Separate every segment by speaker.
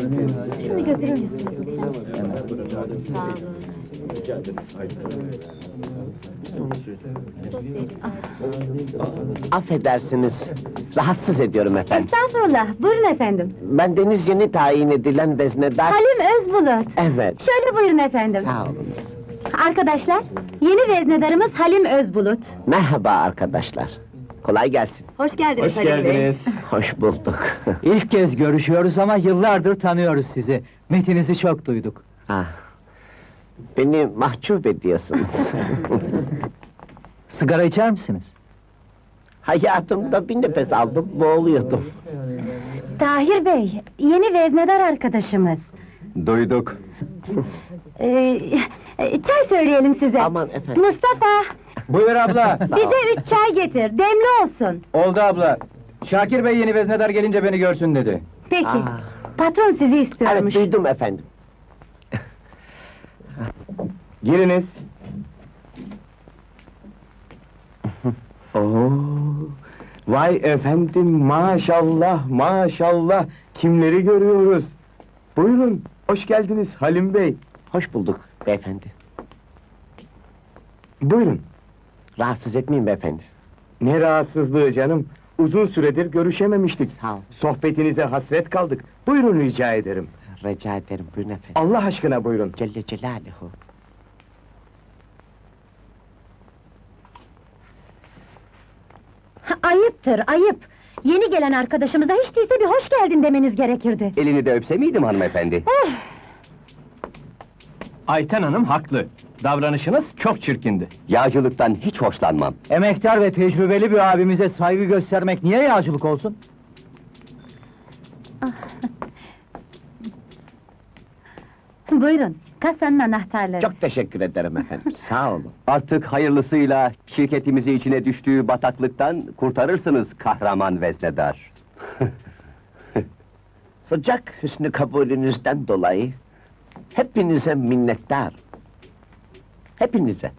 Speaker 1: Şimdi götürür müsün? Sağ olun.
Speaker 2: Affedersiniz, rahatsız ediyorum efendim.
Speaker 1: Estağfurullah, buyurun efendim.
Speaker 2: Ben deniz yeni tayin edilen veznedar...
Speaker 1: Halim Özbulut.
Speaker 2: Evet,
Speaker 1: Şöyle buyurun efendim.
Speaker 2: sağ olun.
Speaker 1: Arkadaşlar, yeni veznedarımız Halim Özbulut.
Speaker 2: Merhaba arkadaşlar. Kolay gelsin.
Speaker 1: Hoş geldiniz
Speaker 3: Hoş
Speaker 1: Halim Bey.
Speaker 3: geldiniz.
Speaker 2: Hoş bulduk.
Speaker 3: İlk kez görüşüyoruz ama yıllardır tanıyoruz sizi. Metinizi çok duyduk.
Speaker 2: ah, beni mahcup ediyorsunuz.
Speaker 3: Sigara içer misiniz?
Speaker 2: Hayatımda bir nefes aldım, boğuluyordum.
Speaker 1: Tahir Bey, yeni veznedar arkadaşımız.
Speaker 4: Duyduk.
Speaker 1: Ee, çay söyleyelim size.
Speaker 2: Aman efendim.
Speaker 1: Mustafa,
Speaker 3: Buyur abla.
Speaker 1: bize üç çay getir, demli olsun.
Speaker 3: Oldu abla. Şakir Bey yeni veznedar gelince beni görsün dedi.
Speaker 1: Peki,
Speaker 2: Ah.
Speaker 1: patron sizi
Speaker 2: Evet,
Speaker 1: istiyormuş.
Speaker 2: duydum efendim.
Speaker 4: Giriniz. Oo. Vay efendim maşallah maşallah kimleri görüyoruz. Buyurun hoş geldiniz Halim Bey.
Speaker 2: Hoş bulduk beyefendi.
Speaker 4: Buyurun.
Speaker 2: Rahatsız etmeyeyim beyefendi.
Speaker 4: Ne rahatsızlığı canım. Uzun süredir görüşememiştik.
Speaker 2: Sağ ol.
Speaker 4: Sohbetinize hasret kaldık. Buyurun rica ederim.
Speaker 2: Rica ederim, buyurun efendim.
Speaker 4: Allah aşkına buyurun.
Speaker 2: Celle Celaluhu.
Speaker 1: Ayıptır, ayıp. Yeni gelen arkadaşımıza hiç değilse bir hoş geldin demeniz gerekirdi.
Speaker 4: Elini de öpse miydim hanımefendi?
Speaker 1: Eh,
Speaker 4: Ayten Hanım haklı. Davranışınız çok çirkindi. Yağcılıktan hiç hoşlanmam.
Speaker 3: Emektar ve tecrübeli bir abimize saygı göstermek niye yağcılık olsun?
Speaker 1: Buyurun, kasanın anahtarları.
Speaker 2: Çok teşekkür ederim efendim, sağ olun.
Speaker 4: Artık hayırlısıyla şirketimizi içine düştüğü bataklıktan kurtarırsınız kahraman veznedar.
Speaker 2: Sıcak hüsnü kabulünüzden dolayı hepinize minnettar. Hepinize.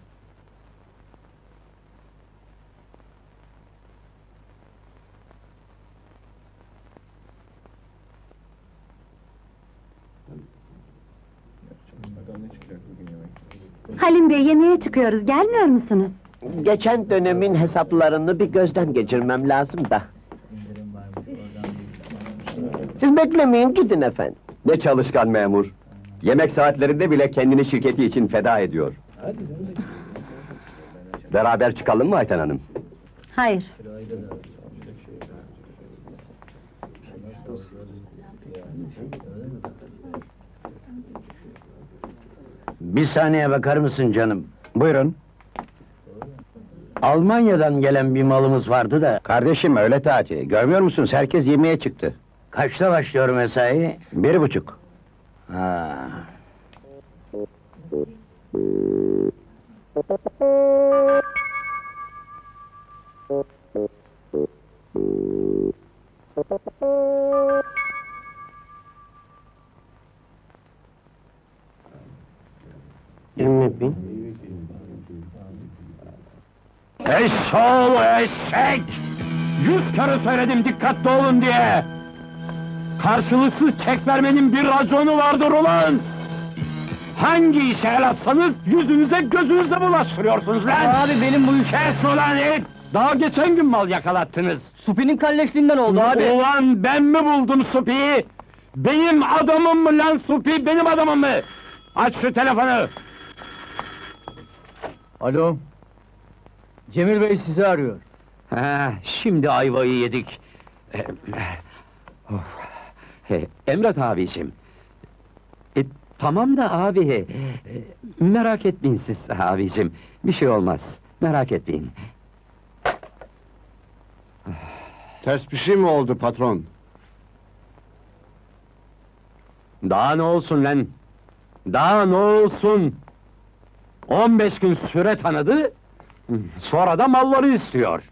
Speaker 1: Halim Bey, yemeğe çıkıyoruz, gelmiyor musunuz?
Speaker 2: Geçen dönemin hesaplarını bir gözden geçirmem lazım da. Siz beklemeyin, gidin efendim.
Speaker 4: Ne çalışkan memur. Yemek saatlerinde bile kendini şirketi için feda ediyor. Beraber çıkalım mı Ayten Hanım?
Speaker 1: Hayır.
Speaker 5: Bir saniye bakar mısın canım?
Speaker 4: Buyurun.
Speaker 5: Almanya'dan gelen bir malımız vardı da...
Speaker 4: Kardeşim öğle tatili. Görmüyor musunuz? Herkes yemeğe çıktı.
Speaker 5: Kaçta başlıyor mesai?
Speaker 4: Bir buçuk.
Speaker 5: Ha.
Speaker 2: Yirmi bin.
Speaker 4: Eşşoğlu eşek! Yüz kere söyledim dikkatli olun diye! Karşılıksız çek vermenin bir raconu vardır ulan! Hangi işe el atsanız yüzünüze gözünüze bulaştırıyorsunuz lan!
Speaker 3: Abi benim bu iş...
Speaker 4: Kes ulan it! Daha geçen gün mal yakalattınız!
Speaker 3: Supi'nin kalleşliğinden oldu abi.
Speaker 4: Ulan ben mi buldum Supi'yi? Benim adamım mı lan Supi, benim adamım mı? Aç şu telefonu!
Speaker 3: Alo. Cemil Bey sizi arıyor.
Speaker 5: Ha, şimdi ayvayı yedik. Eh, of. Eh, Emret abicim. Tamam da abi, e, merak etmeyin siz abicim. Bir şey olmaz, merak etmeyin.
Speaker 4: Ters bir şey mi oldu patron?
Speaker 5: Daha ne olsun lan? Daha ne olsun? 15 gün süre tanıdı, sonra da malları istiyor.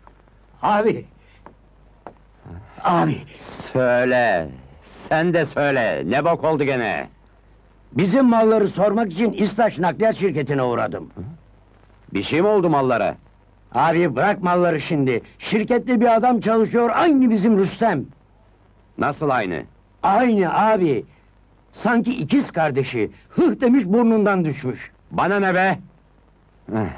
Speaker 5: Abi! Abi! Söyle, sen de söyle, ne bok oldu gene?
Speaker 6: Bizim malları sormak için İstaş Nakliyat Şirketi'ne uğradım.
Speaker 5: Bir şey mi oldu mallara?
Speaker 6: Abi bırak malları şimdi. Şirkette bir adam çalışıyor, aynı bizim Rüstem.
Speaker 5: Nasıl aynı?
Speaker 6: Aynı abi. Sanki ikiz kardeşi. Hıh demiş burnundan düşmüş.
Speaker 7: Bana ne be? Eh.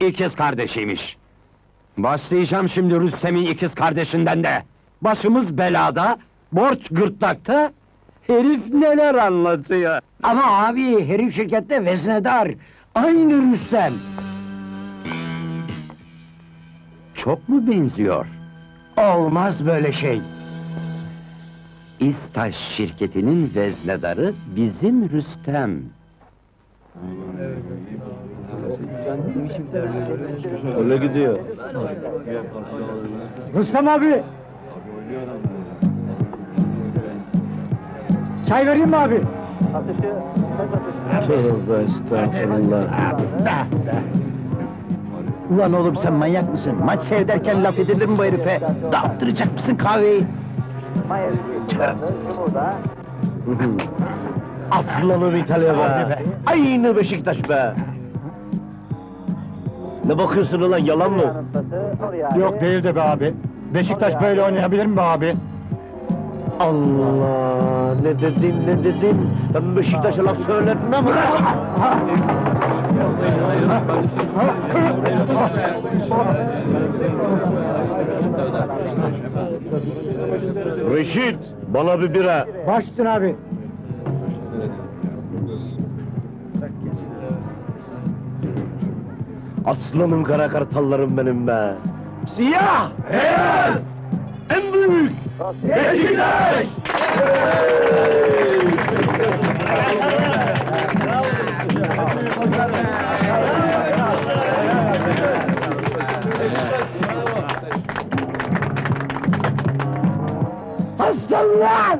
Speaker 7: İkiz kardeşiymiş. Başlayacağım şimdi Rüstem'in ikiz kardeşinden de. Başımız belada, borç gırtlakta. Herif neler anlatıyor.
Speaker 6: Ama abi herif şirkette veznedar. Aynı Rüstem.
Speaker 5: Çok mu benziyor?
Speaker 6: Olmaz böyle şey.
Speaker 5: İstaş şirketinin veznedarı bizim Rüstem.
Speaker 8: Öyle gidiyor.
Speaker 9: Rüstem abi! Çay vereyim mi abi?
Speaker 8: Tövbe estağfurullah.
Speaker 6: Ulan oğlum sen manyak mısın? Maç seyrederken laf edilir mi bu herife? Dağıttıracak mısın kahveyi?
Speaker 8: Aslanım İtalya be. Aynı Beşiktaş be. Ne bakıyorsun ulan yalan mı?
Speaker 9: Yok değil de be abi. Beşiktaş böyle oynayabilir mi be abi?
Speaker 8: Allah ne dedin ne dedin? Ben Beşiktaş'a laf söyletmem. Reşit bana bir bira.
Speaker 9: Başüstüne abi.
Speaker 8: Aslanım kara kartallarım benim be. Siyah! Beyaz! En büyük! Beşiktaş! Aslanlar!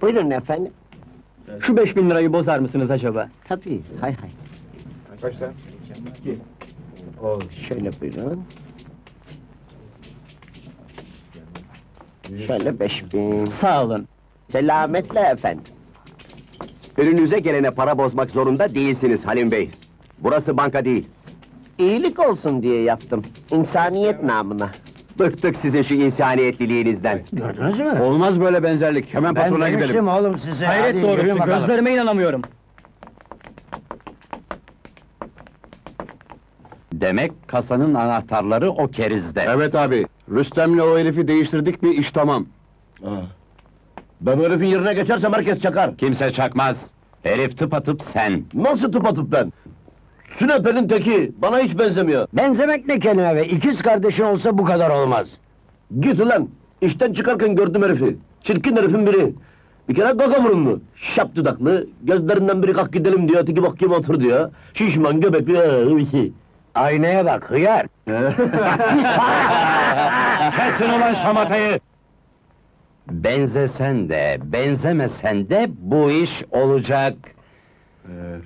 Speaker 8: Buyurun efendim.
Speaker 9: Şu beş bin lirayı bozar mısınız acaba?
Speaker 8: Tabii, hay hay. O şöyle buyurun. Şöyle beş bin.
Speaker 9: Sağ olun.
Speaker 8: Selametle efendim.
Speaker 10: Önünüze gelene para bozmak zorunda değilsiniz Halim Bey. Burası banka değil.
Speaker 8: İyilik olsun diye yaptım. İnsaniyet namına.
Speaker 10: Bıktık sizin şu insaniyetliliğinizden.
Speaker 6: Gördünüz mü?
Speaker 7: Olmaz böyle benzerlik. Hemen
Speaker 6: Ben
Speaker 7: patrona gidelim.
Speaker 6: oğlum size.
Speaker 9: Hayret
Speaker 6: Hadi
Speaker 9: doğrusu gözlerime inanamıyorum.
Speaker 5: Demek kasanın anahtarları o kerizde.
Speaker 7: Evet abi. Rüstem'le o herifi değiştirdik mi iş tamam.
Speaker 8: Ben o herifin yerine geçersem herkes çakar.
Speaker 5: Kimse çakmaz. Herif tıpatıp sen.
Speaker 8: Nasıl tıpatıp ben? Sünepe'nin teki, bana hiç benzemiyor.
Speaker 6: Benzemek ne kelime be? İkiz kardeşin olsa bu kadar olmaz.
Speaker 8: Git ulan! İşten çıkarken gördüm herifi. Çirkin herifin biri. Bir kere gaga burunlu, şap dudaklı, gözlerinden biri kalk gidelim diyor, öteki bak kim otur diyor. Şişman, göbekli, iki.
Speaker 6: Aynaya bak hıyar.
Speaker 7: Kesin ulan şamatayı.
Speaker 5: Benzesen de, benzemesen de bu iş olacak.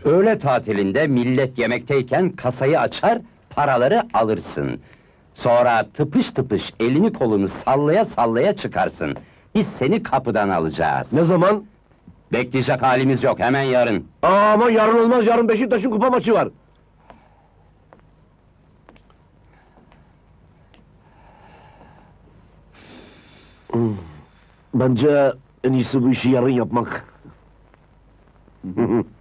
Speaker 5: Öğle tatilinde millet yemekteyken kasayı açar, paraları alırsın. Sonra tıpış tıpış elini kolunu sallaya sallaya çıkarsın. Biz seni kapıdan alacağız.
Speaker 8: Ne zaman?
Speaker 5: Bekleyecek halimiz yok, hemen yarın.
Speaker 8: Aa, ama yarın olmaz, yarın Beşiktaş'ın kupa maçı var. Bence en iyisi bu işi yarın yapmak.